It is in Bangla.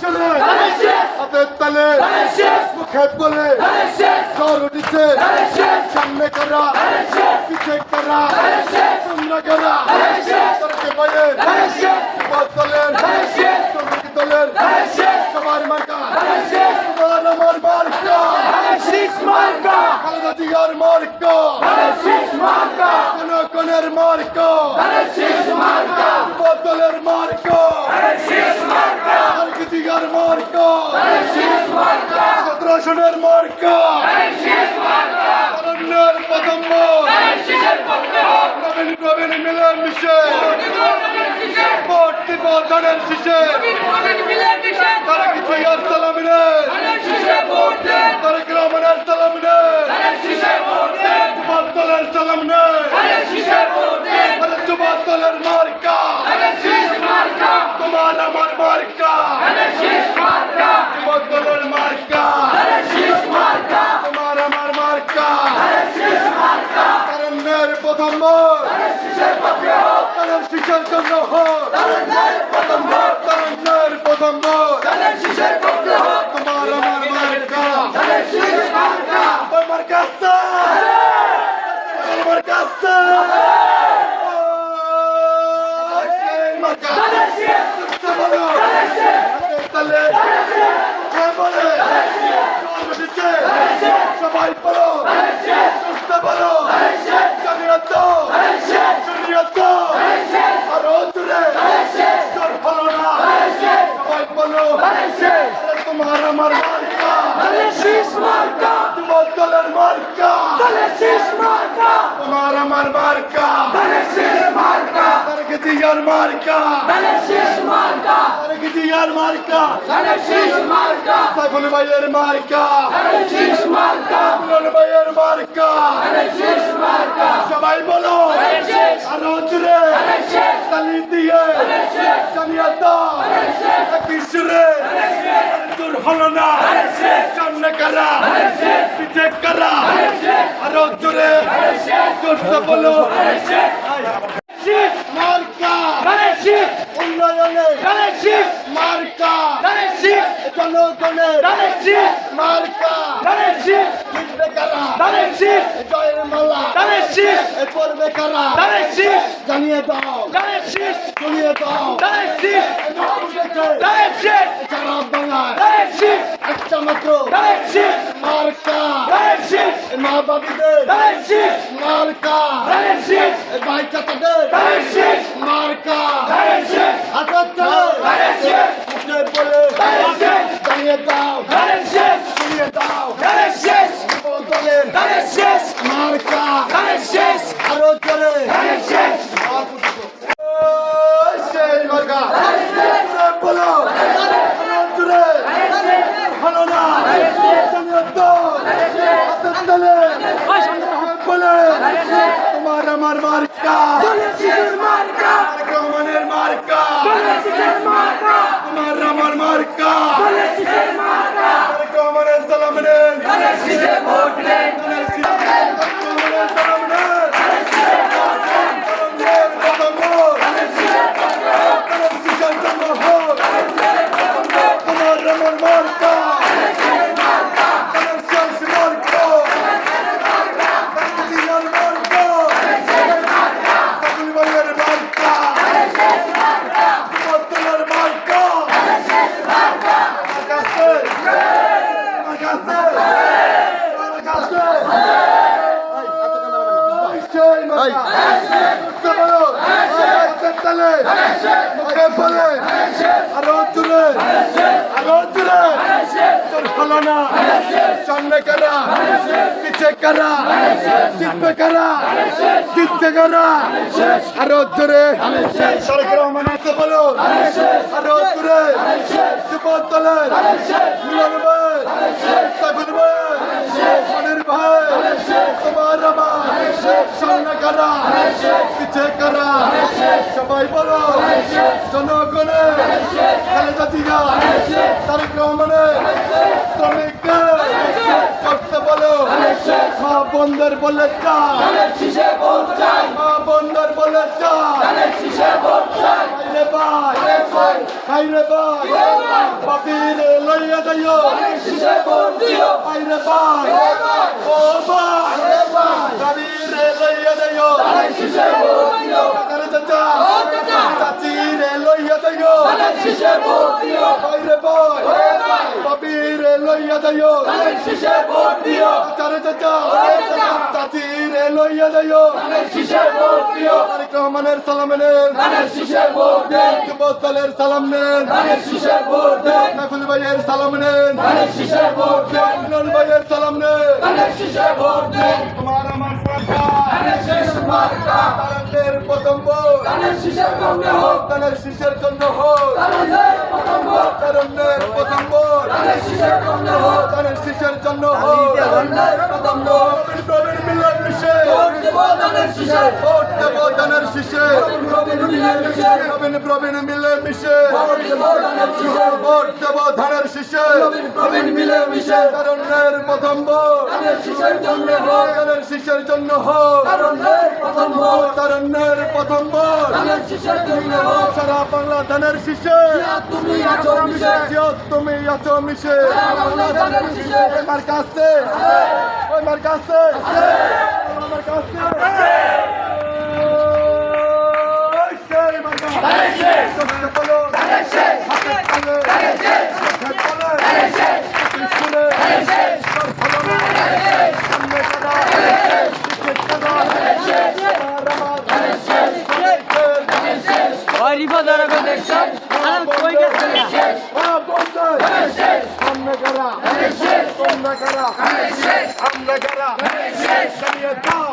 শুনে হাতের তালে মুখে বলে সামনে করা পিছে করা তোমরা করা মার্কা শীষ মার্কা বোতলের মার্কা ধানের শীষ মার্কা খালেদা জিয়ার মার্কা ধানের শীষ মার্কা সদরসনের মার্কা। অরণ্যের হোক নবীন প্রবীণ মিলে মিশে ভোট দিব ধানের শীষে মিলে মিশে তারেক জিয়ার সালাম নে ধানের শীষে ভোট দেন তারেক রহমানের সালাম নে ধানের শীষে ভোট দেন বোতলের সালাম নে ধানের শীষে ভোট দেন বোতলের মার্কা ধানের শীষ মার্কা তোমার আমার মার্কা ধানের শীষ মার্কা বোতলের মার্কা ধানের শীষ মার্কা তোমার আমার মার্কা ধানের শীষ মার্কা তারণ্যের প্রথম ভোট ধানের শীষের পক্ষে হোক তারের শিশার জন্য হোক ধানের প্রথম ভোট তারণ্যের প্রথম ভোট শিশের চন্দ্র পক্ষে প্রথম তোমার আমার মার্কা। তোমার কাছে তোমার কাছে সেই মার্কা ধানের শীষ সুস্থ বলো ধানের শীষ তাহলে হ্যাঁ বলে জোর উঠেছে সবাই বলো সুস্থ বলো জানিয়াত জানিয়াত আরও জোরে জোর বলো না সবাই বলো। তোমার আমার মার্কা। শীষ মার্কা। দলের মার্কা। শীষ মার্কা। তোমার আমার মার্কা। শীষ মার্কা। জিয়ার মার্কা। শীষ মার্কা। জিয়ার মার্কা। শীষ মার্কা। সাইফুল ভাইয়ের মার্কা। ধানের মার্কা। আব্দুল ভাইয়ের মার্কা। ধানের মার্কা। সবাই বলো। শীষ। আরও জোরে ধানের শীষ। তালি দিয়ে। শীষ। শীষ। কিশোরে দূর হলো না। সামনে কারা? পিছে কারা আরো জোরে জোরসে বলো শীষ মার্কা ধানের শীষ উন্নয়নে ধানের শীষ মার্কা ধানের শীষ জনগণের ধানের শীষ মার্কা ধানের শীষ জিতবে কারা ধানের শীষ জয়ের মালা ধানের শীষ এ পড়বে কারা ধানের শীষ জানিয়ে দাও ধানের শীষ শুনিয়ে দাও ধানের শীষ উঠেছে ধানের শীষ সারা বাংলায় ধানের শীষ একটা মাত্র ধানের শীষ মার্কা ধানের শীষ এ মা বাবিদের। মার্কা ভাই চাচাদের। মার্কা ধানের শীষ হাতের তালে ধানের শীষ উঠে বলে ধানের শীষ জানিয়ে দাও ধানের শীষ শুনিয়ে দাও ধানের শীষ দলের ধানের শীষ মার্কা ধানের শীষ আরও জোরে ধানের শেষ সেই মার্কা জোরে বলো আরও জোরে ভালো না জানিয়ে দাও হাতের তালে বলে তোমার আমার মার্কা শীষের মার্কা রহমানের মার্কা শীষের মার্কা তোমার আমার মার্কা শীষের মার্কা রহমানের সালাম নেন ধানের শীষে ভোট দেন রহমানের সালাম নেন রহমানের প্রথম ভোট রহমানের শিশার জন্য ভোট তোমার আমার মার্কা রহমানের শেষ মার্কা রহমানের মার্কা কাবুল ভাইয়ের মার্কা তোমার মার্কা কাছে কাছে কাছে সেই মার্কা বলো হাতের তালে মুখে বলে আরও জোরে আরও জোরে তোর আরও জোরে সরকার আছে বলো আরও জোরে যুবক দলের মিলন ভাই ভাই ভাই তোমার আমার সামনে কারা পিছে কারা সবাই বলো জনগণের খালেদা জিয়া তারেক রহমানের শ্রমিকদের করতে বলো মা বন্ধের বলে চাই মা বন্ধের বলে চাই ভাই ভাইরে ভাই দিও শীষে ভোট দিও বাইরে বাই ও বাই দাবি রে লইয়া দিও শীষে ভোট দিও কাকারে চাচা চাচা। চাচি রে লইয়া দিও শীষে ভোট দিও বাইরে বাই বাবি রে লইয়া দিও শীষে ভোট দিও। কাকারে চাচা। চাচা। লইয়া দিও শীষে ভোট দিও। তারেক রহমানের সালাম নেন। শীষে ভোট দেন। যুব দলের সালাম নেন। ভোট দেন। ভাইয়ের সালাম নেন। শীষে ভোট দেন। মিলন ভাইয়ের সালাম নেন। শীষে ভোট দেন। তোমার আমার সরকার। শেষ মার্কা তারেকের প্রথম ভোট। শীষের গন্ধে হোক। তাদের শিশের জন্য হোক। তাদের প্রথম ভোট। শীষের গন্ধে হোক তাদের শিশের জন্য হোক প্রথম প্রবীণ মিলন মিশে দেব তাদের শীষে ভোট দেব প্রবীণ প্রবীণ মিলে মিশে ভোট দেব শীষে ধানের শিশে প্রবীণ মিলে মিশে তরুণের প্রথম তাদের শীষের জন্য হোক তাদের শিশের জন্য হোক তাদের প্রথম শীষের জন্য সারা বাংলা ধানের শিশে তুমি আছো মিশে জিয়ত তুমি আছো মিশে বাংলা ধানের শীষে ওই মার কাছে ওই মার কাছে আমার কাছে ওই সেই মার কাছে। চোখে বলো, হাতে বলো, চোখে বলো, পিছনে, তোর ভালো না, সামনে কাদা, পিছে কাদা, আমার আমার, সবাইকে, ওই রিপো ধরবে দেখছেন আর কই গেছে হ্যাঁ, বন্ধু। সামনে কারা তোমরা কারা আমরা দাও।